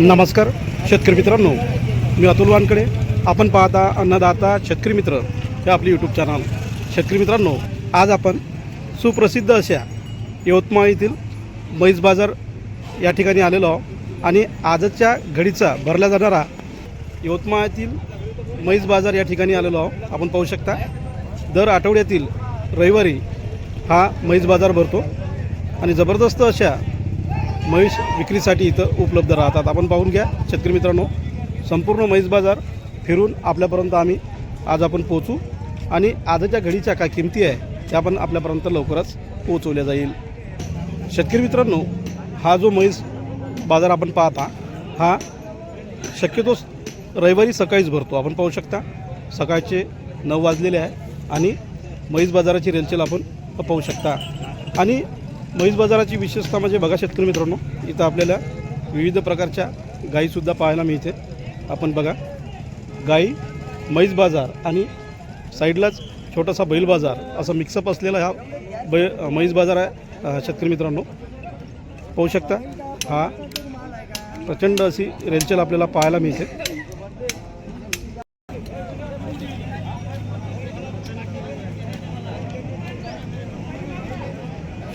नमस्कार शेतकरी मित्रांनो. मी अतुल वानकडे आपण पाहता अन्नदाता शेतकरी मित्र हे आपले यूट्यूब चॅनल शेतकरी मित्रांनो आज आपण सुप्रसिद्ध अशा यवतमाळ येथील म्हैस बाजार या ठिकाणी आलेलो आहोत. आणि आजच्या घडीचा भरला जाणारा यवतमाळ येथील म्हैस बाजार या ठिकाणी आलेलो आहोत. आपण पाहू शकता दर आठवड्यातील रविवारी हा म्हैस बाजार भरतो. आणि जबरदस्त अशा म्हैस विक्रीसाठी इथं उपलब्ध राहतात. आपण पाहून घ्या शेतकरी मित्रांनो संपूर्ण म्हैस बाजार फिरून आपल्यापर्यंत आम्ही आज आपण पोचू आणि आजच्या घडीच्या काय किमती आहे त्या पण आपल्यापर्यंत लवकरच पोचवल्या जाईल. शेतकरी मित्रांनो हा जो म्हैस बाजार आपण पाहता हा शक्यतो रविवारी सकाळीच भरतो. आपण पाहू शकता सकाळचे नऊ वाजलेले आहे आणि म्हैस बाजाराची रेलचेल आपण पाहू शकता. आणि म्हैस बाजाराची विशेषता म्हणजे बघा शेतकरी मित्रांनो इथं आपल्याला विविध प्रकारच्या गायीसुद्धा पाहायला मिळते. आपण बघा गाई म्हैस बाजार आणि साईडलाच छोटासा बैल बाजार असं मिक्सअप असलेला हा बै म्हैस बाजार आहे शेतकरी मित्रांनो. पाहू शकता हा प्रचंड अशी रेलचेल आपल्याला पाहायला मिळते.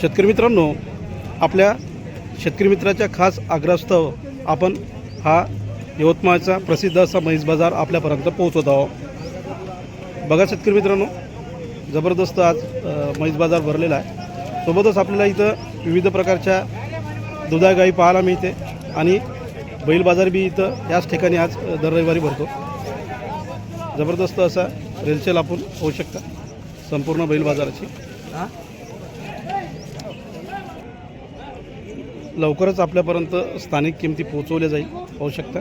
शेतकरी मित्रांनो आपल्या शेतकरी मित्राच्या खास आग्रहास्तव आपण हा यवतमाळचा प्रसिद्ध असा म्हैस बाजार आपल्यापर्यंत पोहोचवत आहोत. बघा शेतकरी मित्रांनो जबरदस्त आज म्हैस बाजार भरलेला आहे. सोबतच आपल्याला इथं विविध प्रकारच्या दुधा गाई पाहायला मिळते आणि बैल बाजार बी इथं याच ठिकाणी आज दर रविवारी भरतो. जबरदस्त असा रेलचेल आपण होऊ शकता संपूर्ण बैल बाजाराची. लवकरच आपल्यापर्यंत स्थानिक किमती पोहोचवल्या जाईल. पाहू शकता.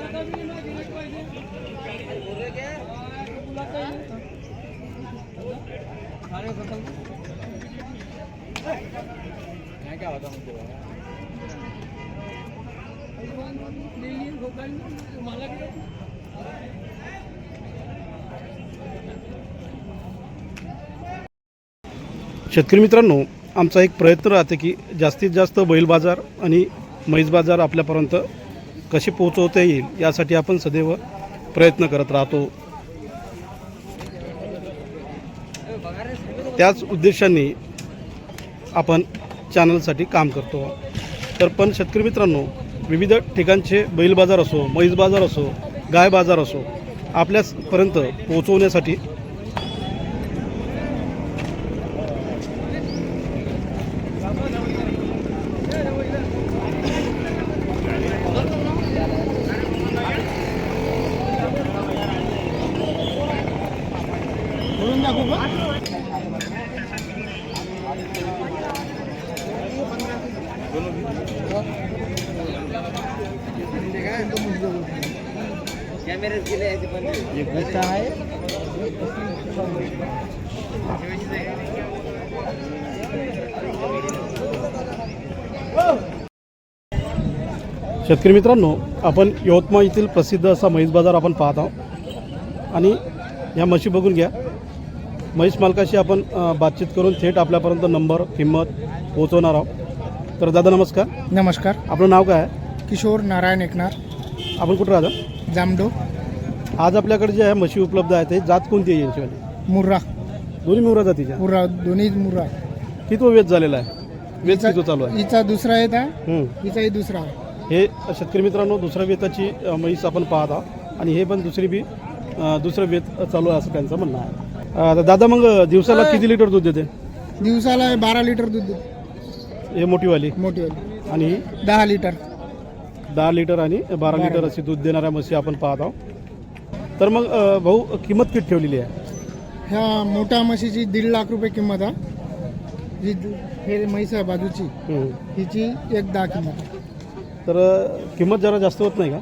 शेतकरी मित्रांनो आमचा एक प्रयत्न राहते की जास्तीत जास्त बैल बाजार आणि म्हैस बाजार आपल्यापर्यंत कसे पोहोचवता येईल यासाठी आपण सदैव प्रयत्न करत राहतो. त्याच उद्देशाने आपण चॅनलसाठी काम करतो. तर पण शेतकरी मित्रांनो विविध ठिकाणचे बैल बाजार असो म्हैस बाजार असो गाय बाजार असो आपल्यापर्यंत पोहोचवण्यासाठी शेतकरी मित्रांनो आपण यवतमाळ येथील प्रसिद्ध असा म्हैस बाजार आपण पाहत आहोत. आणि ह्या म्हशी बघून घ्या. म्हैस मालकाशी आपण बातचीत करून थेट आपल्यापर्यंत नंबर किंमत पोहोचवणार आहोत. तर दादा नमस्कार. नमस्कार. आपलं नाव काय आहे? किशोर नारायण एकनार. आपण कुठं राहता? जामडो. आज आपल्याकडे जे आहे म्हशी उपलब्ध आहेत ते जात कोणती आहे यांच्यावाली? मुर्रा. दोन्ही मुरा जातीच्या? मुर्रा दोन्ही मुर्रा. किती वेध झालेला आहे? वेध किती चालू आहे? हिचा दुसरा येत आहे हं. हिचाही दुसरा आहे. हे शेतकरी मित्रांनो दुसऱ्या वेताची अ, म्हैस आपण पाहत आहोत. आणि हे पण दुसरी बी अ, दुसरं वेत चालू आहे असं त्यांचं म्हणणं आहे. तर दादा मग दिवसाला किती लिटर दूध देते? दिवसाला बारा लिटर दूध देते. हे मोठीवाली? मोठी वाली आणि? ही दहा लिटर. दहा लिटर आणि बारा लिटर अशी दूध देणाऱ्या म्हशी आपण पाहत आहोत. तर मग अ, भाऊ किंमत किती ठेवलेली आहे? ह्या मोठ्या म्हशीची दीड लाख रुपये किंमत आहे. जी हे म्हैस आहे बाजूची हं. हिची एक दहा किंमत आहे. तर अ, किंमत जरा जास्त होत नाही का?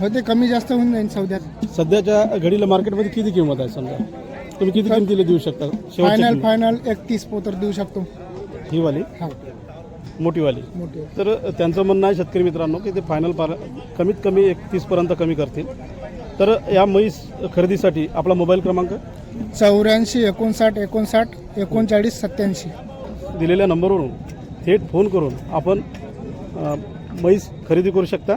हो ते कमी जास्त होऊन जाईल सौद्यात सध्याच्या घडीला मार्केटमध्ये किती किंमत आहे समजा? तुम्ही किती किमतीला देऊ शकता? शेवटची फायनल किंमत. फायनल एकतीस पोतर देऊ शकतो. ही वाली? हा. मोठीवाली मोठी तर त्यांचं म्हणणं आहे शेतकरी मित्रांनो की ते फायनल पार कमीत कमी एकतीसपर्यंत कमी करतील. तर या म्हैस खरेदीसाठी आपला मोबाईल क्रमांक? चौऱ्याऐंशी एकोणसाठ एकोणसाठ एकोणचाळीस सत्याऐंशी दिलेल्या नंबरवरून थेट फोन करून आपण अ, म्हैस खरेदी करू शकता.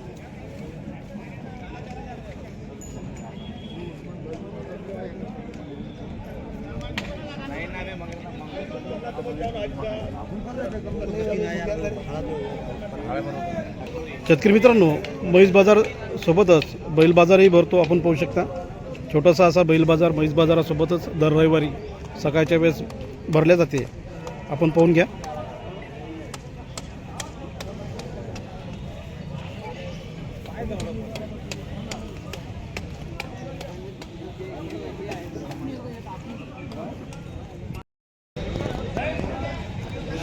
शेतकरी मित्रांनो म्हैस बाजार सोबतच बैल बाजारही भरतो आपण पाहू शकता. छोटासा असा बैल बाजार म्हैस बाजारासोबतच दर रविवारी सकाळच्या वेळेस भरल्या जाते. आपण पाहून घ्या.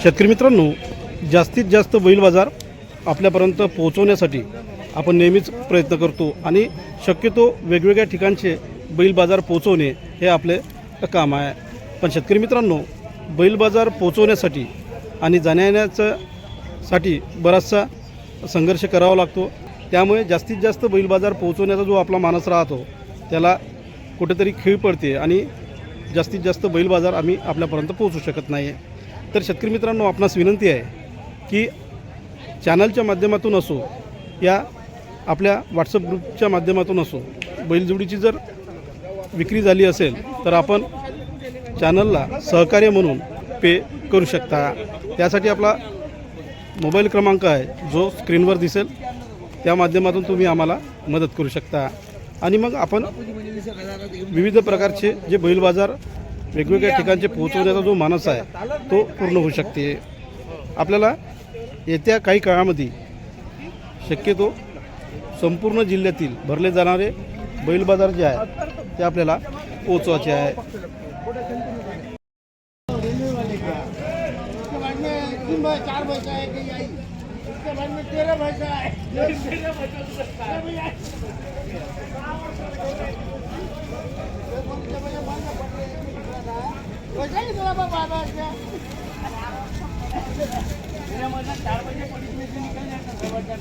शेतकरी मित्रांनो जास्तीत जास्त बैल बाजार आपल्यापर्यंत पोहोचवण्यासाठी आपण नेहमीच प्रयत्न करतो आणि शक्यतो वेगवेगळ्या ठिकाणचे बैल बाजार पोहोचवणे हे आपले काम आहे. पण शेतकरी मित्रांनो बैल बाजार पोहोचवण्यासाठी आणि जाण्यायेण्याचं साठी बराचसा संघर्ष करावा लागतो. त्यामुळे जास्तीत जास्त बैल बाजार पोहोचवण्याचा जो आपला मानस राहतो त्याला कुठेतरी खीळ पडते आणि जास्तीत जास्त बैल बाजार आम्ही आपल्यापर्यंत पोहोचू शकत नाही. आहे तर शेतकरी मित्रांनो आपणास विनंती आहे की चॅनलच्या माध्यमातून असो या आपल्या व्हॉट्सअप ग्रुपच्या माध्यमातून असो बैलजोडीची जर विक्री झाली असेल तर आपण चॅनलला सहकार्य म्हणून पे करू शकता. त्यासाठी आपला मोबाईल क्रमांक आहे जो स्क्रीनवर दिसेल. त्या माध्यमातून तुम्ही आम्हाला मदत करू शकता. आणि मग आपण विविध प्रकारचे जे बैल बाजार वेगवेगळ्या ठिकाणचे पोहोचवण्याचा जो मानस आहे तो पूर्ण होऊ शकते. आपल्याला येत्या काही काळामध्ये शक्यतो संपूर्ण जिल्ह्यातील भरले जाणारे बैल बाजार जे आहेत ते आपल्याला पोचवायचे आहे. चार ચાર બજે પોલીસ સ્ટેશન નીકળી જાય